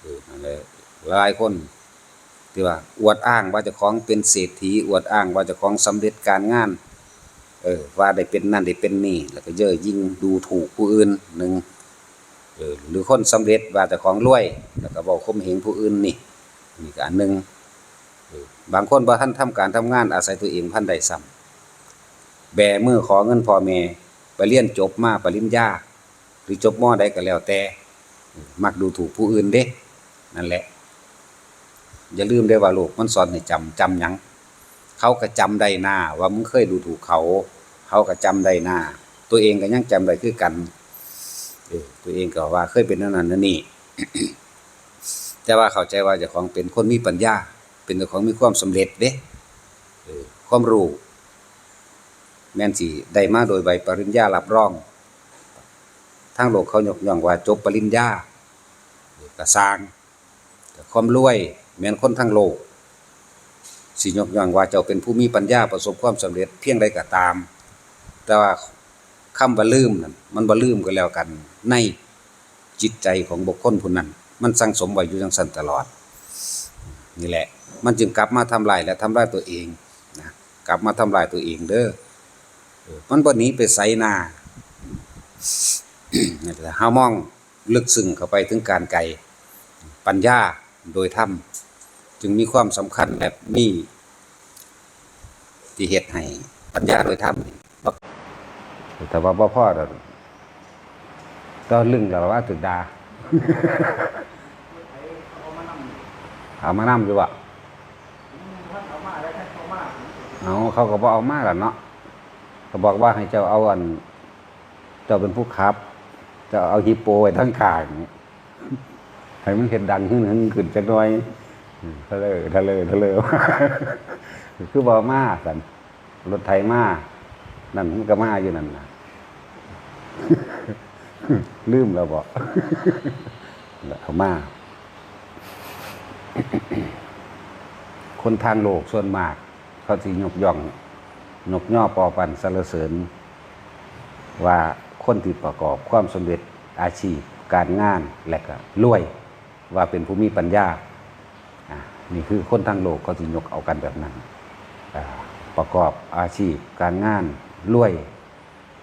เออนั่นแหละหลายคนที่ว่า อวดอ้างว่าเจ้าของเป็นเศรษฐีอวดอ้างว่าเจ้าของสำเร็จการงาน เออ ว่าได้เป็นนั่นได้เป็นนี่ แล้วก็เย่อยิ่งดูถูกผู้อื่นหนึ่งเออหรือคนสำเร็จว่าเจ้าของรวย แล้วก็บอกข่มเหงผู้อื่นนี่นี่ก็อันหนึ่งบางคนบ่ท่านทำการทำงานอาศัยตัวเองพันใดซ้ำแบมือขอเงินพ่อแม่ไปเรียนจบมาปริญญาหรือจบมอใดก็แล้วแต่ มักดูถูกผู้อื่นเด้ นั่นแหละ อย่าลืมได้ว่าโลกมันสอนให้จำจำยังเขาก็จำได้หน้าว่ามึงเคยดูถูกเขา เขาก็จำได้หน้า ตัวเองก็ยังจำได้คือกันเออตัวเองก็ว่าเคยเป็นนั่นนั่นนั่นนี่แต่ว่าเข้าใจว่าเจ้าของเป็นคนมีปัญญา เป็นเจ้าของมีความสำเร็จเด้เออความรู้แม่นสิได้มาโดยใบปริญญารับรองทางโลกเขายกย่องว่าจบปริญญาก็สร้าง ความรวยแม่นคนทั้งโลกสิยกย่องว่าเจ้าเป็นผู้มีปัญญาประสบความสำเร็จเพียงใดก็ตาม แต่ว่าคำว่าลืมนั่นมันบ่ลืมก็แล้วกัน ในจิตใจของบุคคลผู้นั้น มันสั่งสมไว้อยู่จังซั่นตลอด นี่แหละ มันจึงกลับมาทำลายและทำลายตัวเองนะกลับมาทำลายตัวเองเด้อมันบ่หนีไปไสหน้านี่แหละเฮามองลึกซึ้งเข้าไปถึงการไกล ปัญญาโดยธรรมจึงมีความสำคัญแบบนี้ที่เฮ็ดให้ปัญญาโดยธรรมแต่ว่าบ่พอดอกตอนลึงแล้วว่าถึกดาเอามานำอยู่บ่เอาเขาก็บ่เอามาแล่ะเนาะเขาบอกว่าให้เจ้าเอาอัน เจ้าเป็นผู้ขับ เจ้าเอาฮิปโปไว้ทั้งขาง ให้มันเห็นดังขึ้นขึ้นจักน่อยทะเลทะเลทะเลคือบอมาสันรถไถมานั่นมันก็มาอยู่นั่นนะลืมแล้วบอกเอามา คนทางโลกส่วนมาก เขาสิยกย่องยกย่อปอปันสรรเสริญ ว่าคนที่ประกอบความสำเร็จอาชีพ การงานและก็รวย ว่าเป็นผู้มีปัญญาอ่านี่คือคนทางโลกเขาสิยกเอากันแบบนั้นอ่าประกอบอาชีพการงานรวย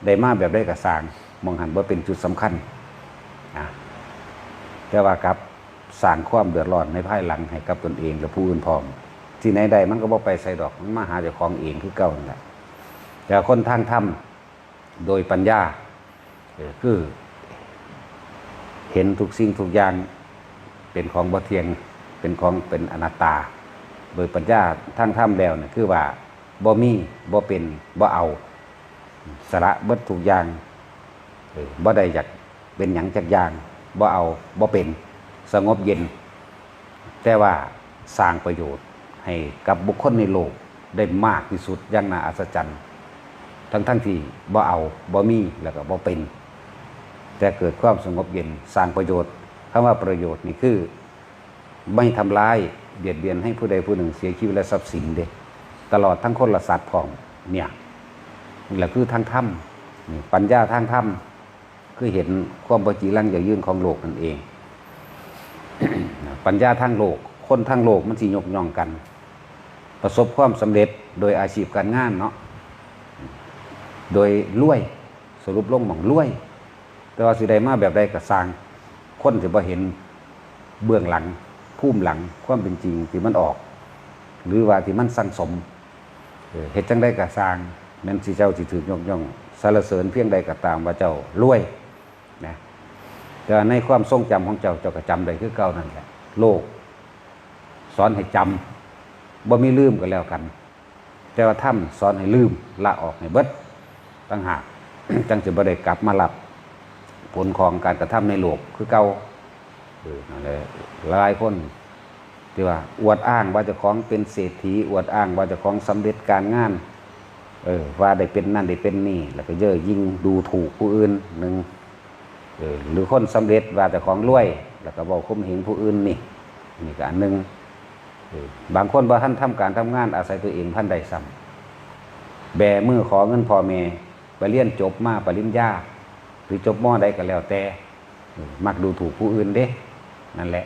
ได้มาแบบได้กระสางมองหันว่าเป็นจุดสำคัญอ่าแต่ว่ากับสร้างความเดือดร้อนในภายหลังให้กับตนเองและผู้อื่นพร้อม ที่ไหนใดมันก็บ่ไปใส่ดอกมันมาหาเจ้าของเองคือเก่านั่นแหละแต่คนทางธรรมโดยปัญญาคือ เห็นทุกสิ่งทุกอย่าง เป็นของบ่เทียงเป็นของเป็นอนัตตา โดยปัญญาทางธรรมแล้วเนี่ยคือว่าบ่มีบ่เป็นบ่เอาสละเบิดทุกอย่างบ่ได้อยากเป็นหยังจักอย่างบ่เอาบ่เป็นสงบเย็น แต่ว่าสร้างประโยชน์ให้กับบุคคลในโลกได้มากที่สุดอย่างน่าอัศจรรย์ทั้งทั้งที่บ่เอาบ่มีแล้วก็บ่เป็น แต่เกิดความสงบเย็นสร้างประโยชน์ คำว่าประโยชน์นี่คือ ไม่ทำร้ายเบียดเบียนให้ผู้ใดผู้หนึ่งเสียชีวิตและทรัพย์สินเด็ตลอดทั้งคนละสัตว์พร้อมเนี่ยนี่แหละคือทางธรรมนี่ปัญญาทางธรรมคือเห็นความปจีรังอย่างยื่นของโลกนั่นเอง ปัญญาทางโลก คนทางโลกมันสิยกย่องกัน ประสบความสำเร็จโดยอาชีพการงานเนาะโดยรวยสรุปลงหมองรวย แต่ว่าสิได้มาแบบใดก็สร้าง คนสิบ่เห็นเบื้องหลังภูมิหลังความเป็นจริงที่มันออก หรือว่าที่มันสั่งสมเออเฮ็ดจังได้ก็สร้างแม่นสิเจ้าสิถือยกย่องสรรเสริญเพียงใดก็ตามว่าเจ้ารวยนะแต่ในความทรงจำของเจ้าเจ้าก็จำได้คือเก่านั่นแหละโลก สอนให้จำบ่มีลืมก็แล้วกัน แต่ว่าถ้ำสอนให้ลืมละออกให้เบิดตั้งหากจังจะบ่ได้กลับมารับ ผลของการกระทำในโลกคือเก่าออนั่นแหละหลายคนที่ว่าอวดอ้างว่าจะของเป็นเศรษฐีอวดอ้างว่าจะของสำเร็จการงาน เออ ว่าได้เป็นนั่นได้เป็นนี่ แล้วก็เย่อยิ่งดูถูกผู้อื่นหนึ่งเออหรือคนสำเร็จว่าเจะของรวย แล้วก็บอกข่มเหงผู้อื่นนี่นี่ก็อันหนึ่งบางคนว่าท่านทำการทำงานอาศัยตัวเองท่านใดซ้ำแบมือขอเงินพ่อแม่ไปเรียนจบมาปริญญา หรือจบมอใดก็แล้วแต่ มักดูถูกผู้อื่นเด้ นั่นแหละ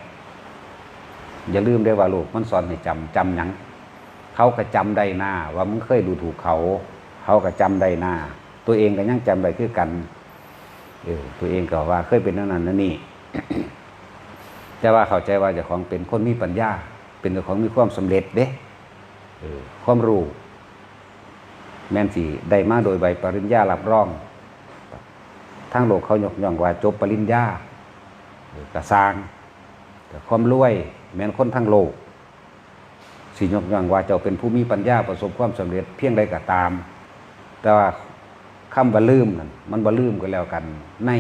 อย่าลืมได้ว่าโลกมันสอนให้จำจำหยังเขาก็จำได้หน้า ว่ามึงเคยดูถูกเขา เขาก็จำได้หน้า ตัวเองก็ยังจำได้คือกันเออตัวเองก็ว่าเคยเป็นนั่นนั่นนี่แต่ว่าเข้าใจว่าเจ้าของเป็นคนมีปัญญา เป็นเจ้าของมีความสำเร็จเด้เออความรู้แม่นสิได้มาโดยใบปริญญารับรอง ทางโลกเขายกย่องว่าจบปริญญากระสร้างความรวย แม้นคนทั้งโลกสิยกย่องว่าเจ้าเป็นผู้มีปัญญาประสบความสำเร็จเพียงใดก็ตาม แต่ว่าคำว่าลืมนั่นมันบ่ลืมก็แล้วกัน ใน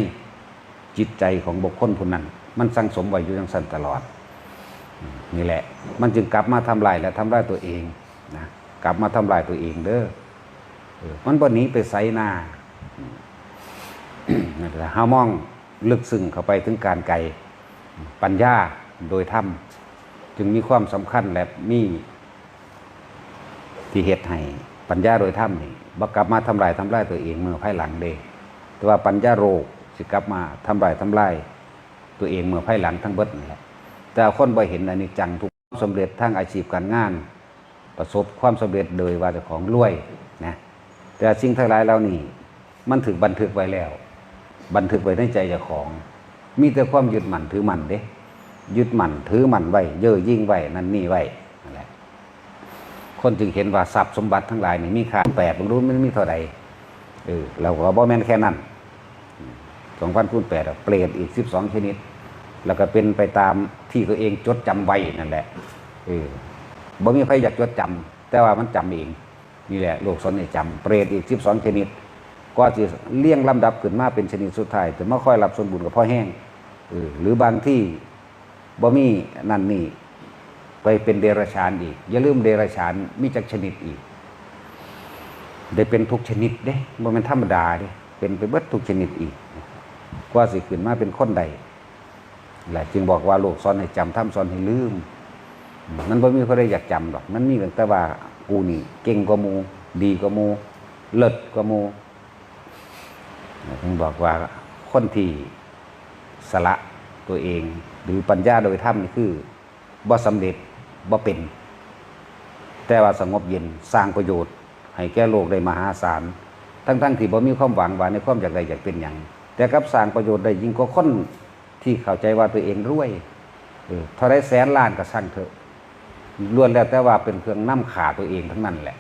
จิตใจของบุคคลผู้นั้น มันสังสมไว้อยู่จังสันตลอดนี่แหละ มันจึงกลับมาทำลายและทำลายตัวเองนะกลับมาทำลายตัวเองเด้อมันบ่หนีไปไสหน้า นั่นแหละเฮามองลึกซึ้งเข้าไปถึงการไกลปัญญาโดยธรรมจึงมีความสำคัญและมีที่เหตุให้ปัญญาโดยธรรมนี่บักลับมาทำลายทำลายตัวเองเมื่อภายหลังเดแต่ว่าปัญญาโรคสิกลับมาทำลายทำลายตัวเองเมื่อภายหลังทั้งเบิดนี่แหละแต่คนบ่เห็นอันนี้จังทุกความสำเร็จทางอาชีพการงาน ประสบความสำเร็จโดยว่าเจ้าของรวยนะแต่สิ่งทั้งหลายเหล่านี้มันถึกบันทึกไว้แล้ว บันทึกไว้ในใจเจ้าของ มีแต่ความยึดมั่นถือมั่นเด้ยึดมั่นถือมั่นไว้ เย่อยิ่งไว้นั่นนี่ไว้นั่นแหละคนจึงเห็นว่าทรัพย์สมบัติทั้งหลายนี่มีค่าแปดบางรู้มันมีเท่าใดเออเราก็บ่แม่นแค่นั้นสองพันคูณแปดเปรตอีกสิบสองชนิด แล้วก็เป็นไปตามที่ตัวเองจดจำไว้นั่นแหละเออบ่มีใครอยากจดจำแต่ว่ามันจำเองนี่แหละโลกสนให้จำเปรตอีกสิบสองชนิด ก็จะเลี่ยงลำดับขึ้นมาเป็นชนิดสุดท้ายจะมาค่อยรับส่วนบุญกับพ่อแห้งหรือบางที่บ่มีนั่นนี่ไปเป็นเดรัจฉานอีก อย่าลืมเดรัจฉานมีจักชนิดอีก ได้เป็นทุกชนิดเด้บ่แม่นธรรมดาเด้เป็นไปเบิดทุกชนิดอีกกว่าสิขึ้นมาเป็นคนใดแหละจึงบอกว่าโลกสอนให้จำทำสอนให้ลืมมันบ่มีคนใดอยากจำหรอกมันมีแต่ว่ากูนี่เก่งกว่ามู ดีกว่ามู เลิศกว่ามู ถึงบอกว่าคนที่สละตัวเอง หรือปัญญาโดยธรรมนี่คือบ่สำเร็จบ่เป็น แต่ว่าสงบเย็นสร้างประโยชน์ ให้แก่โลกได้มหาศาลทั้งๆที่บ่มีความหวังว่าในความอยากใดอยากเป็นอย่าง แต่กับสร้างประโยชน์ได้ยิ่งกว่าคนที่เข้าใจว่าตัวเองรวยเออเท่าได้แสนล้านก็ช่างเถอะล้วนแล้วแต่ว่าเป็นเครื่องนำขาตัวเองทั้งนั้นแหละ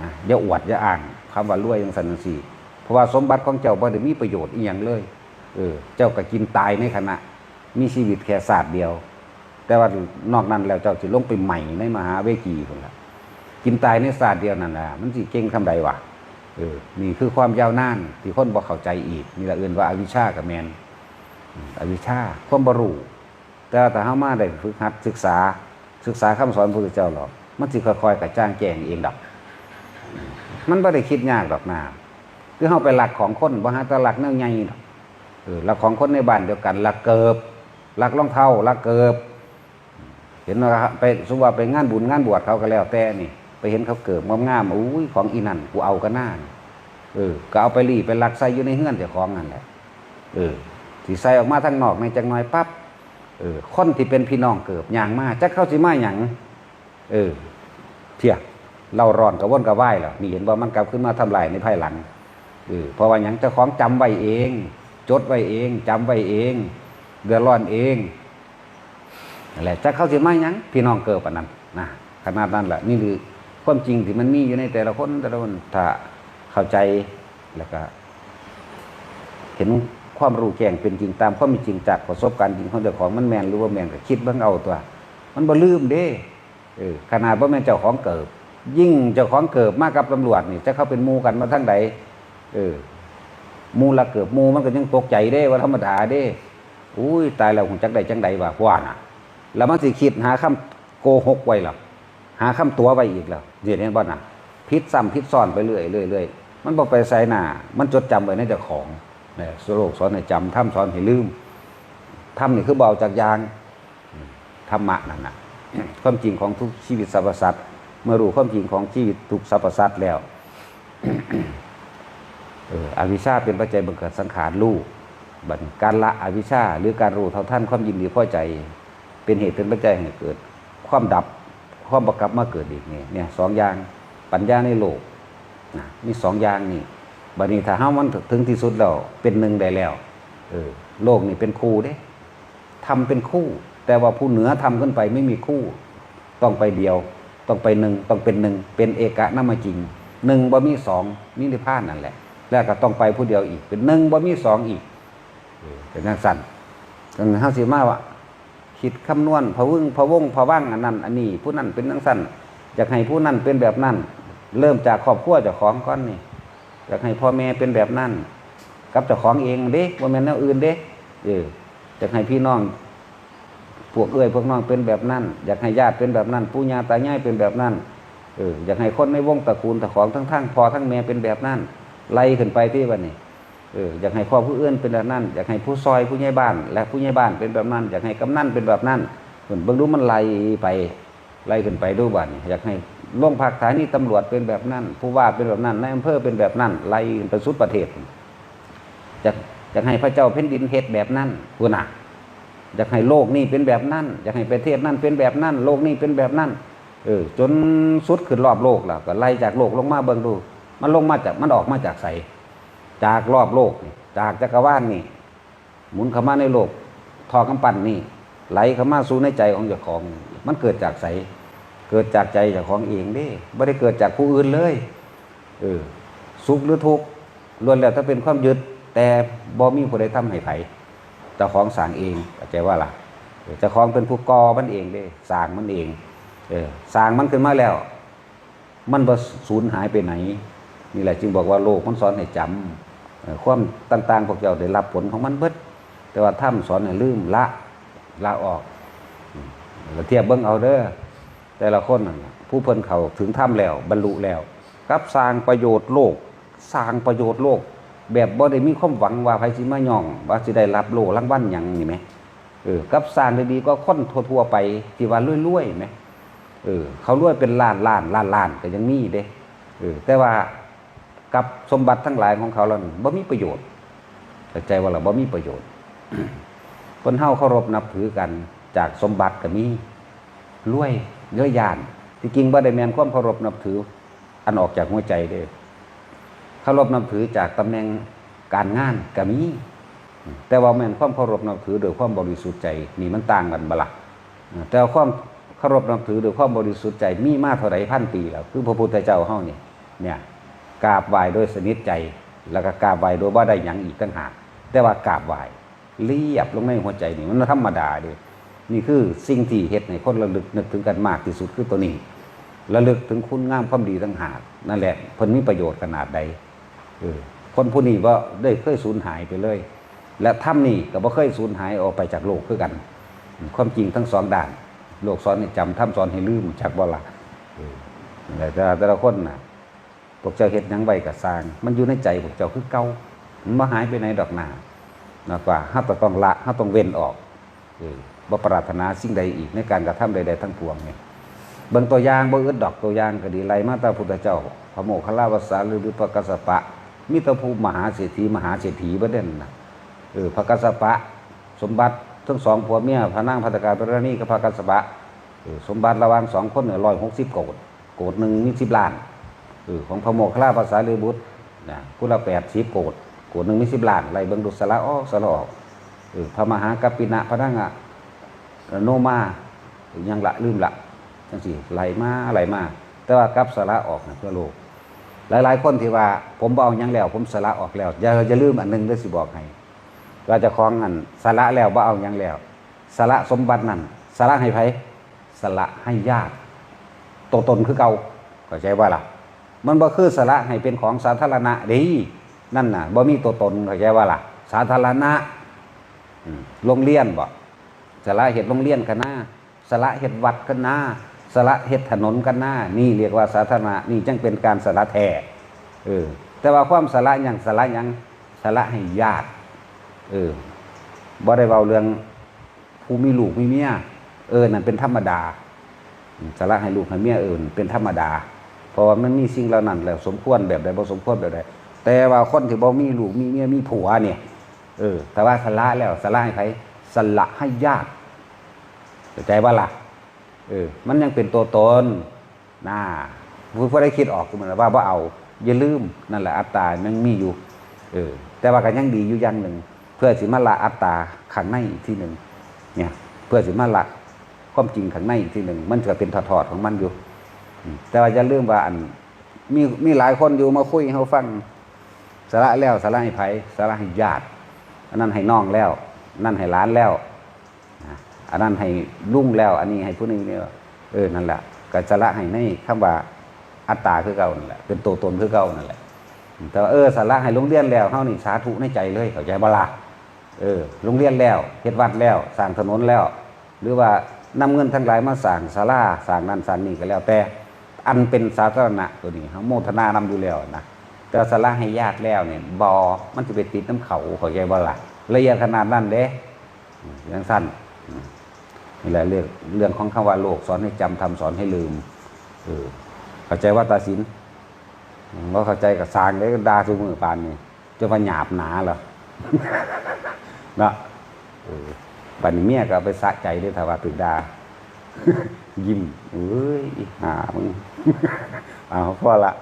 นะอย่าอวดอย่าอ้างคำว่ารวยย่างสันนิสี เพราะว่าสมบัติของเจ้าบ่ได้มีประโยชน์อีหยังเลยเออเจ้าก็กินตายในขณะ มีชีวิตแค่ศาสตร์เดียว แต่ว่านอกนั้นแล้วเจ้าสิลงไปใหม่ในมหาเวกีพุ่นละกินตายในศาสตร์เดียวนั่นแหละมันสิเก่งทำใดวะเออนี่คือความยาวนานที่คนบ่เข้าใจอีกนี่ละเอื่นว่าอาวิชชากับแมนอวิชชาความบรูแต่ถ้าเฮามาได้ฝึกหัดศึกษาศึกษาคำสอนพระพุทธเจ้าหรอกมันสิค่อยๆกระจ่างแจ้งเองดอก มันบ่ได้คิดยากดอกนา คือเฮาไปหลักของคนบ่หาต่หลักแนวใหญ่ดอกเออหลักของคนในบ้านเดียวกันหลักเกิบหลักรองเท้าหลักเกิบ เห็นว่าไปสมมติว่าไปงานบุญงานบวชเขาก็แล้วแต่นี่ ไปเห็นเขาเกิบงามๆอุ้ยของอีนันกูเอากันหน้าเออก็เอาไปรีไปหลักใส่อยู่ในเฮือนเจ้าของนั่นแหละเออสิใส่ออกมาทางนอกในจังน้อยปั๊บเออคนที่เป็นพี่น้องเกิบอย่างมาจักเข้าสิมาหยังเออเที่ยเราร้อนกับว่นกับไหวแล้วนี่เห็นว่ามันกลับขึ้นมาทำลายในภายหลัง เออเพราะว่าหยังเจ้าของจำไว้เอง จดไว้เองจำไว้เอง เดือดร้อนเองนั่นแหละจะเข้าสิมาหยังพี่น้องเกิดปานนั้นนะขนาดนั้นแหละนี่คือความจริงที่มันมีอยู่ในแต่ละคนแต่ละคนถ้าเข้าใจแล้วก็เห็นความรู้แจ้งเป็นจริงตามความจริงจากประสบการณ์จริงของเจ้าของมันแมนหรือว่าแมนก็คิดเบิ่งเอาตัว มันบ่ลืมเด้เออขนาดว่าแม่เจ้าของเกิบยิ่งเจ้าของเกิบมากกับตำรวจนี่จะเข้าเป็นมูกันมาทั้งใด เออมูละเกิบมูมันก็ยังตกใจเด้ว่าธรรมดาเด้ อุ้ยตายแล้วคงจักใดจังใดว่าว่าน่ะ แล้วมันสิคิดหาคำโกหกไว้หรอหาคำตัวไว้อีกแล้วเดี๋ยวนี้บ่น่ะพิษซ้ำพิษซ้อนไปเรื่อยเรื่อยเรื่อยมันบ่ไปใส่หน้ามันจดจำไว้ในเจ้าของเนี่ยสโลกสอนให้จำทำสอนให้ลืมทำนี่คือเบาจากยางธรรมะนั่นน่ะความจริงของทุกชีวิตสรรพสัตว์เมื่อรู้ความจริงของชีวิตทุกสรรพสัตว์แล้ว เอออวิชชาเป็นปัจจัยบังเกิดสังขารรูปบันการละอวิชชาหรือการรู้เท่าท่านความยินดีพอใจ เป็นเหตุเป็นปัจจัยให้เกิด ความดับความประกับมาเกิดอีกนี่เนี่ยสองอย่างปัญญาในโลกนะมีสองอย่างนี่บัดนี้ถ้าเฮามันถึงที่สุดแล้วเป็นหนึ่งได้แล้วเออโลกนี่เป็นคู่เด้ทำเป็นคู่ แต่ว่าผู้เหนือทำขึ้นไปไม่มีคู่ ต้องไปเดียว ต้องไปหนึ่งต้องเป็นหนึ่งเป็นเอกะนามาจริงหนึ่งบ่มีสองนิพพานนั่นแหละ แล้วก็ต้องไปผู้เดียวอีก เป็นหนึ่งบ่มีสองอีกเป็นนักสั่นกันเฮาสิมาว่าคิดคำนวณพะวึงพะวงพะว่างอันนั้น อันนี้ ผู้นั้นเป็นนังสั้นอยากให้ผู้นั้นเป็นแบบนั้น เริ่มจากครอบครัวเจ้าของก่อนนี่อยากให้พ่อแม่เป็นแบบนั้นกับเจ้าของเองเด้ว่าแม่นแนวอื่นเด้เอออยากให้พี่น้องพวกเอ้ยพวกน้องเป็นแบบนั้น อยากให้ญาติเป็นแบบนั้นปู่ย่าตายายเป็นแบบนั้นเอออยากให้คนในวงตระกูลตะของทั้งทั้งพ่อทั้งแม่เป็นแบบนั้น ไล่ขึ้นไปที่วันนี้เอออยากให้พ่อผู้อื่นเป็นแบบนั้น อยากให้ผู้ซอยผู้ใหญ่บ้าน และผู้ใหญ่บ้านเป็นแบบนั้น อยากให้กำนันเป็นแบบนั้นเหมือนเบิ่งดูมันไล่ไปไล่ขึ้นไปดูบ้านอยากให้โรงพักฐานีตำรวจเป็นแบบนั้น ผู้ว่าเป็นแบบนั้นนายอำเภอเป็นแบบนั้นไล่ขึ้นไปสุดประเทศอยากอยากให้พระเจ้าแผ่นดินเฮ็ดแบบนั้นผู้หนักอยากให้โลกนี้เป็นแบบนั้นอยากให้ประเทศนั้นเป็นแบบนั้น โลกนี้เป็นแบบนั้นเออจนสุดขึ้นรอบโลกแล้วก็ไล่จากโลกลงมาเบิ่งดู มันลงมาจากมันออกมาจากใสจากรอบโลก จากจักรวาลนี่ หมุนเข้ามาในโลก ทอกำปั้นนี่ ไหลเข้ามาสู่ในใจของเจ้าของ มันเกิดจากใสเกิดจากใจเจ้าของเองเด้ไม่ได้เกิดจากผู้อื่นเลยเออสุขหรือทุกข์ล้วนแล้วถ้าเป็นความยึด แต่บ่มีผู้ใดทำให้ไผเจ้าของสร้างเองเข้าใจว่าล่ะเจ้าของเป็นผู้กอมันเองเด้สร้างมันเอง เออสร้างมันขึ้นมาแล้ว มันบ่สูญหายไปไหน นี่แหละจึงบอกว่าโลกมันสอนให้จำเอ่อความต่างๆพวกเจ้าได้รับผลของมันเบิด แต่ว่าถ้ำสอนให้ลืมละละออกอืมแล้วเทียบเบิ่งเอาเด้อแต่ละคนผู้เพิ่นเขาถึงถ้ำแล้ว บรรลุแล้วกับสร้างประโยชน์โลก สร้างประโยชน์โลก แบบบ่ได้มีความหวังว่าไผสิมาย่อง ว่าสิได้รับโลรางวัลหยังนี่ไหมเออกับสร้างได้ดีก็ค้นทั่วๆไปที่ว่ารวยๆไหมเออเขารวยเป็นล้านล้านล้านล้านก็ยังมีเด้เออแต่ว่า กับสมบัติทั้งหลายของเขาแล้วบ่มีประโยชน์ใจว่าเราบ่มีประโยชน์คนเฮาเคารพนับถือกันจากสมบัติก็มีรวยเยอะยานที่จริงบ่ได้แมนความเคารพนับถือ อันออกจากหัวใจเด้อเคารพนับถือจากตำแหน่งการงานก็มีแต่ว่าแมนความเคารพนับถือโดยความบริสุทธิ์ใจนี่มันต่างกันบละแต่ความเคารพนับถือโดยความบริสุทธิ์ใจมีมากเท่าไรพันปีแล้วคือพระพุทธเจ้าเฮานี่เนี่ย กราบไหว้โดยสนิทใจ แล้วก็กราบไหว้โดยว่าได้หยังอีกต่างหากแต่ว่ากราบไหว้เรียบลงในหัวใจนี่มันธรรมดาเด้นี่คือสิ่งที่เฮ็ดให้คนระลึกนึกถึงกันมากที่สุดคือตัวนี้ระลึกถึงคุณงามความดีต่างหากนั่นแหละเพิ่นมีประโยชน์ขนาดใดเออคนผู้นี้ว่าได้เคยสูญหายไปเลย และถ้ำนี่ก็บ่เคยสูญหายออกไปจากโลกคือกัน ความจริงทั้งสองด้าน โลกสอนให้จำถ้ำสอนให้ลืมจากบ่ละแต่แต่ละคนน่ะ วกเจ้าเฮ็ดยังไว้ก็สร้าง มันอยู่ในใจพวกเจ้าคือเก่ามันบ่หายไปไหนดอกหนานะกว่าเฮาต้องละเฮาต้องเว้นออกเออบ่ปรารถนาสิ่งใดอีกในการกระทำใด ๆ ทั้งปวงเนี่ยเบิ่งตัวอย่างบ่อึดดอกตัวอย่างก็ดีไล่มาตาพุทธเจ้า พระโมคคัลลาวสาหรือพระกัสสปะมีแตภูมิมหาเศรษฐีมหาเศรษฐีบ่เด่นนะเออพระกัสสปะ สมบัติทั้งสองผัวเมียพระนางพัตการพระราณีกับพระกัสสปะเออสมบัติระหว่างสองคนเนี่ย160โกดโกดหนึ่งมี10ล้าน ออของพระโมคคัลลาวสารีบุตรนะผู้ละ80โกดโกดหนึ่งมี10ล้านไล่เบิงดูสละออกสละออกเออพระมหากัปปินะพระนางอะโนมายังละลืมละจังสี่ไหลมาไหลมาแต่ว่ากับสาระออกนะเพื่อโลก หลายๆคนที่ว่า ผมบ่เอายังแล้ว ผมสาระออกแล้วอย่าอย่าลืมอันหนึงเด้สิบอกให้ว่าจะคล้องอันสาระแล้วบ่เอายังแล้วสาระสมบัตินั่นสาระให้ไผสาระให้ญาติตัวตนคือเก่าเข้าใจว่าล่ะ มันบ่คือสาระให้เป็นของสาธารณะดีนั่นน่ะบ่มีตัวตนเข้าใจว่าล่ะ สาธารณะโรงเรียนบ่สาระเฮ็ดโรงเรียนกันหน้าสละเห็ดวัดกันหน้าสละเห็ดถนนกันหน้า นี่เรียกว่าสาธารณะนี่จึงเป็นการสละแท้เออ แต่ว่าความสละหยังสละหยังสละให้ญาติเออบ่ได้เว้าเรื่องผู้มีลูกมีเมียเออนั่นเป็นธรรมดาอืมสละให้ลูกให้เมียเออเป็นธรรมดา เพราะว่ามันมีสิ่งเหล่านั้นแล้วสมควรแบบใดบ่สมควรแบบใดแต่ว่าคนที่บ่มีลูกมีเมียมีผัวเนี่ยเออ แต่ว่าสละแล้วสละให้ไผสละให้ญาติเข้าใจว่าล่ะเออ มันยังเป็นตัวตนน่าผู้ผู้ได้คิดออกคือมันว่าว่าเอาอย่าลืมนั่นแหละอัตตามันมีอยู่ เออ แต่ว่าก็ยังดีอยู่อย่างหนึ่ง เพื่อสิมาละอัตตาข้างในอีกที่หนึ่งเนี่ย เพื่อสิมาละความจริงข้างในอีกที่หนึ่งมันจะเป็นถอดๆของมันอยู่ แต่ว่าอย่าลืมว่าอัน มีมีหลายคนอยู่มาคุยเขาฟังสาระแล้วสาระให้ไผสาระให้ญาติอันนั้นให้น้องแล้วอันนั่นให้ล้านแล้วอะอันนั้นให้ลุ่งแล้ว อันนี้ให้ผู้นี้เนี่ยเออนั่นแหละก็สาระให้ในคำว่าอัตตาคือเก่านั่นแหละเป็นตัวตนคือเก่านั่นแหละแต่ว่าเออสาระให้โรงเรียนแล้วเฮานี่สาธุในใจเลยเข้าใจบล่ะเออโรงเรียนแล้วเฮ็ดวัดแล้วสร้างถนนแล้ว หรือว่านำเงินทั้งหลายมาสร้างศาลาสร้างนั่นสร้างนี่ก็แล้วแต่ อันเป็นสาธารณะตัวนี้เฮาโมทนานำอยู่แล้วนะแต่สาระให้ญาติแล้วเนี่ยบอมันจะไปติดน้ำเขาเข้าใจบ่ละละเอียดขนาดนั้นเด้ย่างสั้นนี่แหละเรื่องเรื่องของคำว่าโลกสอนให้จำทำสอนให้ลืมเออเข้าใจว่าตาสินว่าเข้าใจกับสางได้ก็ดาทุกมือปานนี่จะมาหยาบหนาเหรอนะเออปันเมียก็ไปสะใจด้วยถ้าว่าถึงดา ยิ้มเอ้ยหามึงเอาพอละ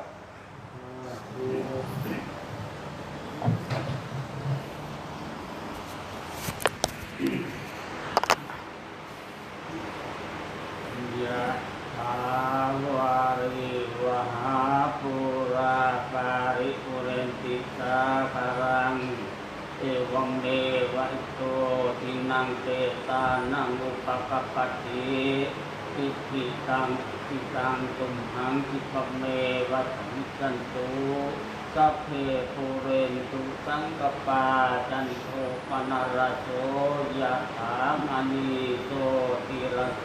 ยะถาวาริวหาปุราปาริปุเรนติสาคารัง วังเมวะอิโตทินังเตตานังอุปกปปติอิทิตังอิตังตุมหังคิปะเมวะสัมจันตุสัพเพปุเรนตุสังกปาจันโทปนารโสยะถามณีโตติระโส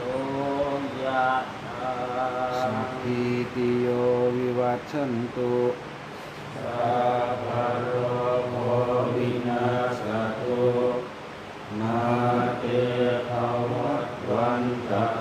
ยะถาสัพพิติโยวิวัชชันตุสัพพะโรโควินาศตุ นาเตภวัตวันตา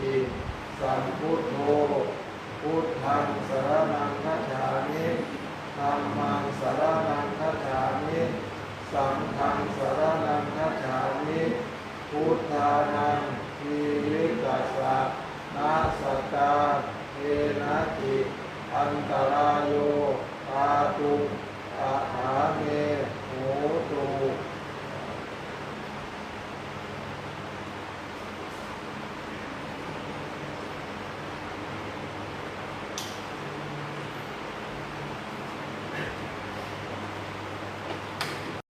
ติสัมพุทโธพุทธังสารนังคัจามิธรรมังสารนังคัจามิสังฆังสารนังคัจามิพุทธานังทีริกัสสะนาสกาเทนะจิอันตรายโยอาตุอาหาเมโหตุ